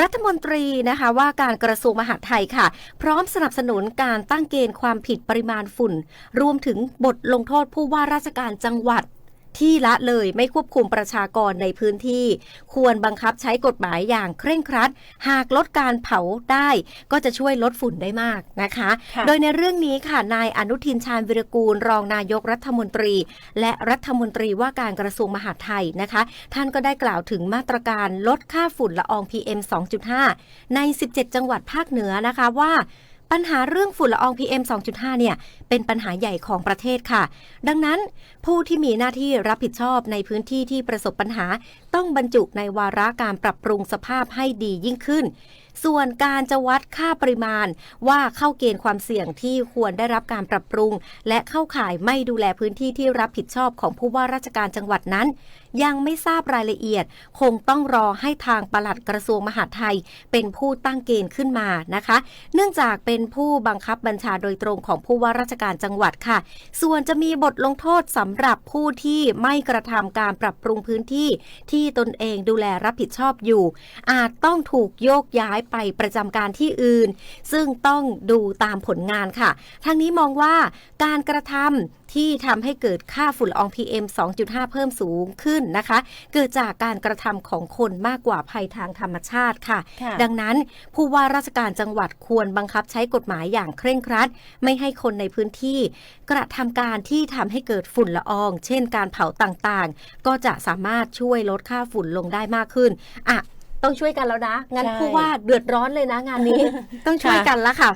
รัฐมนตรีนะคะว่าการกระทรวงมหาดไทยค่ะ พร้อมสนับสนุนการตั้งเกณฑ์ความผิดปริมาณฝุ่น รวมถึงบทลงโทษผู้ว่าราชการจังหวัด ที่ละเลยไม่ควบคุมประชากรในพื้นที่ ควรบังคับใช้กฎหมายอย่างเคร่งครัด หากลดการเผาได้ก็จะช่วยลดฝุ่นได้มากนะคะค่ะโดยในเรื่องนี้ค่ะนายอนุทินชาญวิรกูล รองนายกรัฐมนตรี และรัฐมนตรีว่าการกระทรวงมหาดไทยนะคะ ท่านก็ได้กล่าวถึงมาตรการลดค่าฝุ่นละออง PM 2.5 ใน 17 จังหวัดภาคเหนือนะคะว่า ปัญหาเรื่องฝุ่นละออง PM 2.5 เนี่ย เป็นปัญหาใหญ่ของประเทศค่ะ ดังนั้นผู้ที่มีหน้าที่รับผิดชอบในพื้นที่ที่ประสบปัญหา ต้องบรรจุในวาระการปรับปรุงสภาพให้ดียิ่งขึ้น ส่วนการจะวัดค่าปริมาณ ว่าเข้าเกณฑ์ความเสี่ยงที่ควรได้รับการปรับปรุง และเข้าข่ายไม่ดูแลพื้นที่ที่รับผิดชอบของผู้ว่าราชการจังหวัดนั้น ยังไม่ทราบรายละเอียด คงต้องรอให้ทางปลัดกระทรวงมหาดไทย เป็นผู้ตั้งเกณฑ์ขึ้นมานะคะ เนื่องจากเป็นผู้บังคับบัญชาโดยตรงของผู้ว่าราชการจังหวัดค่ะ ส่วนจะมีบทลงโทษสำหรับผู้ที่ไม่กระทำการปรับปรุงพื้นที่ที่ตนเองดูแลรับผิดชอบอยู่ อาจต้องถูกโยกย้ายไปประจำการที่อื่น ซึ่งต้องดูตามผลงานค่ะทางนี้มองว่าการกระทำ ที่ทำให้เกิดค่าฝุ่นละออง PM 2.5 เพิ่มสูงขึ้นนะคะ เกิดจากการกระทำของคนมากกว่าภัยทางธรรมชาติค่ะค่ะ ดังนั้นผู้ว่าราชการจังหวัดควรบังคับใช้กฎหมายอย่างเคร่งครัด ไม่ให้คนในพื้นที่ กระทำการที่ทำให้เกิดฝุ่นละออง เช่น การเผาต่างๆ ก็จะสามารถช่วยลดค่าฝุ่นลงได้มากขึ้นอะต้องช่วยกันแล้วนะ งั้นใช่ผู้ว่าเดือดร้อนเลยนะงานนี้ ต้องช่วยกันแล้วค่ะ